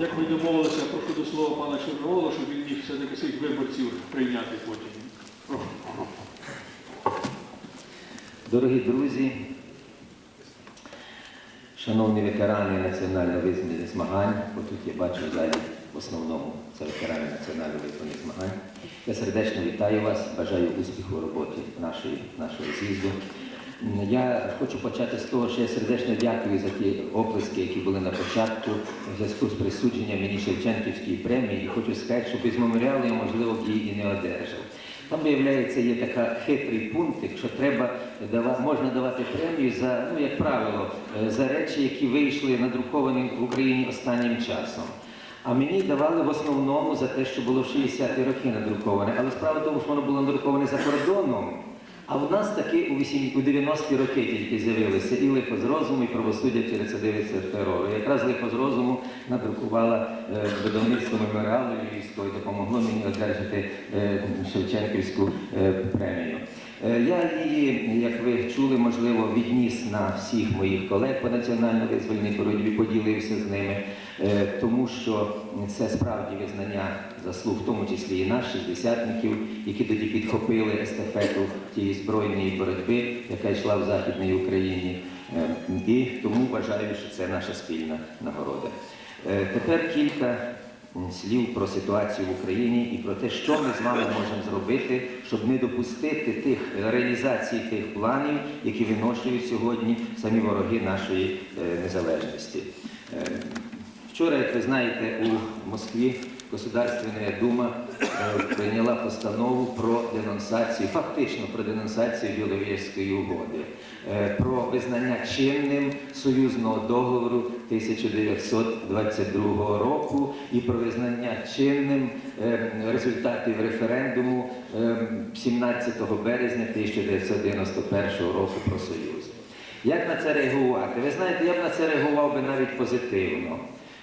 Як ми домовилися, прошу до слова пана Чорновола, щоб він міг все-таки своїх виборців прийняти потім. Прошу. Дорогі друзі, шановні ветерани національно визвольних змагань, бо тут я бачу залі в основному це ветерани національно визвольних змагань. Я сердечно вітаю вас, бажаю успіху у роботі нашої, нашого з'їзду. Я хочу почати з того, що я сердечно дякую за ті оплески, які були на початку в зв'язку з присудженням мені Шевченківської премії. І хочу сказати, що без меморіалу я, можливо, б її і не одержав. Там, виявляється, є така хитрий пунктик, що треба можна давати премію за, ну, як правило, е, за речі, які вийшли надруковані в Україні останнім часом. А мені давали в основному за те, що було в 60-ті роки надруковане. Але справа в тому, що воно було надруковане за кордоном. А в нас таки у 80 у 90-ті роки тільки з'явилися і лихо з розуму, і правосуддя через рецидивиця терору. Якраз лихо з розуму надрукувала е, видавництво меморіалу Львівського і допомогло мені одержати е, Шевченківську е, премію. Е, Я її, як ви чули, можливо, відніс на всіх моїх колег по національно-визвольній боротьбі, поділився з ними, е, тому що це справді визнання заслуг, в тому числі і наших шістдесятників, які тоді підхопили естафету тієї збройної боротьби, яка йшла в Західній Україні. Е, І тому вважаю, що це наша спільна нагорода. Тепер кілька слів про ситуацію в Україні і про те, що ми з вами можемо зробити, щоб не допустити тих реалізацій тих планів, які виношують сьогодні самі вороги нашої е, незалежності. Е, Вчора, як ви знаєте, у Москві Государственна Дума е, прийняла постанову про денонсацію, фактично про денонсацію Біловежської угоди, е, про визнання чинним союзного договору 1922 року і про визнання чинним е, результатів референдуму е, 17 березня 1991 року про союз. Як на це реагувати? Ви знаєте, я б на це реагував би навіть позитивно.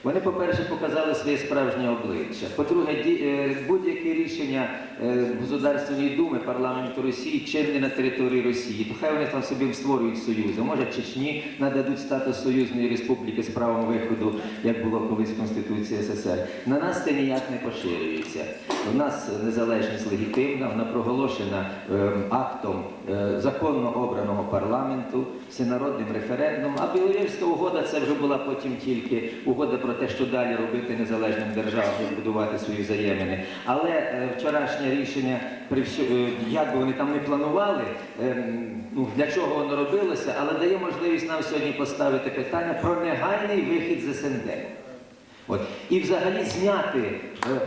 Вони, по-перше, показали своє справжнє обличчя. По-друге, е, будь-яке рішення е, Государственної думи парламенту Росії чинне на території Росії, то хай вони там собі створюють союзи. Може, Чечні нададуть статус союзної республіки з правом виходу, як було колись в Конституції СССР. На нас це ніяк не поширюється. У нас незалежність легітимна, вона проголошена е, актом е, законно обраного парламенту, всенародним референдумом. А Білорівська угода це вже була потім тільки угода про те, що далі робити незалежним державам, як будувати свої взаємини. Але е, вчорашнє рішення, е, як би вони там не планували, е, ну, для чого воно робилося, але дає можливість нам сьогодні поставити питання про негайний вихід з СНД. І взагалі зняти. е,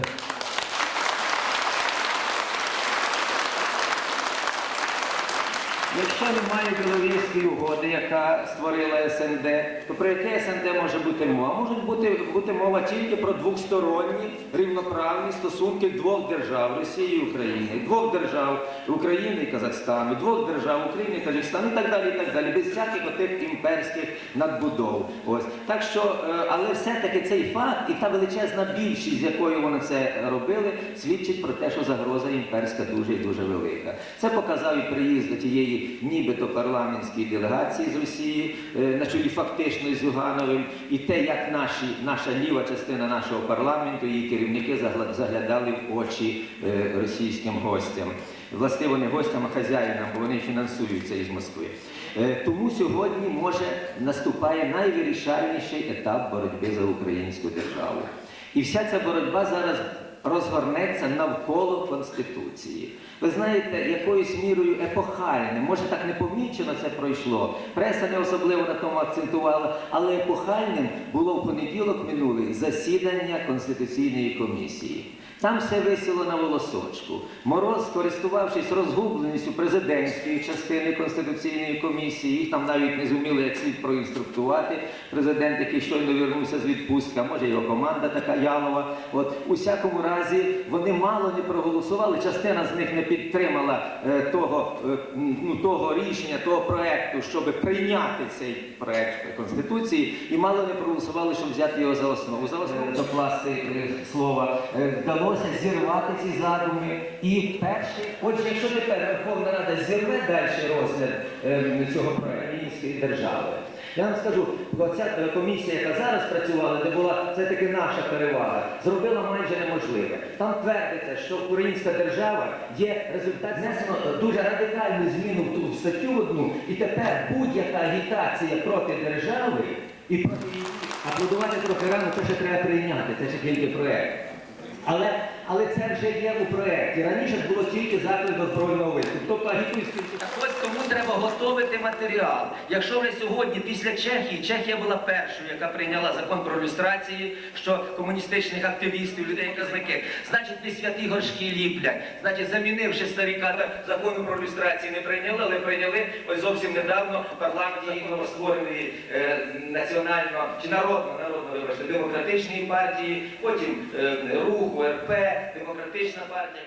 Якщо немає Біловірської угоди, яка створила СНД, то про яке СНД може бути мова? Можуть бути, бути мова тільки про двосторонні рівноправні стосунки двох держав Росії і України, двох держав України і Казахстану, двох держав України і Таджикистану і так далі, і так далі, без всяких отих імперських надбудов. Ось так що, е, але все-таки цей факт і та величезна більшість, з якою вони це робили, свідчить про те, що загроза імперська дуже і дуже велика. Це показав і приїзд до тієї нібито парламентської делегації з Росії, е, на чолі фактично з Югановим, і те, як наші, наша ліва частина нашого парламенту, її керівники заглядали в очі е, російським гостям. Властиво не гостям, а хазяїнам, бо вони фінансуються із Москви. Е, Тому сьогодні може наступає найвирішальніший етап боротьби за українську державу. І вся ця боротьба зараз розгорнеться навколо Конституції. Ви знаєте, якоюсь мірою епохальним, може так непомічено це пройшло. Преса не особливо на тому акцентувала, але епохальним було в понеділок минулий засідання Конституційної комісії. Там все висіло на волосочку. Мороз, користувавшись розгубленістю президентської частини Конституційної комісії, їх там навіть не зуміли як слід проінструктувати. Президент, який щойно вернувся з відпустки, а може його команда така ялова. От у всякому разі вони мало не проголосували. Частина з них не підтримала е, того, е, ну, того рішення, того проекту, щоб прийняти цей проект конституції, і мало не проголосували, щоб взяти його за основу. За основу докласти е, слова. Е, Вдалося зірвати ці задуми. І перший, отже, якщо тепер Верховна Рада зірве далі розгляд цього проекту держави, Я вам скажу, оця е, комісія, яка зараз працювала, де була це таки наша перевага, зробила майже неможливе. Там твердиться, що українська держава є результат внесено дуже радикальну зміну в ту статтю одну, і тепер будь-яка агітація проти держави і проти її аплодувати трохи рано, це ще треба прийняти, це ще тільки проект. Але, але це вже є у проєкті. Раніше було тільки заклик до збройного виступу. Тобто агітуйський Так ось тому треба готувати матеріал. Якщо вже сьогодні, після Чехії, Чехія була першою, яка прийняла закон про люстрації, що комуністичних активістів, людей казники, значить, не святі горшки ліплять. Значить, замінивши старі кадри, закону про люстрації не прийняли, але прийняли ось зовсім недавно в парламенті новоствореної е, національно чи народно, народно демократичної партії, потім е, руху РП, демократична партія.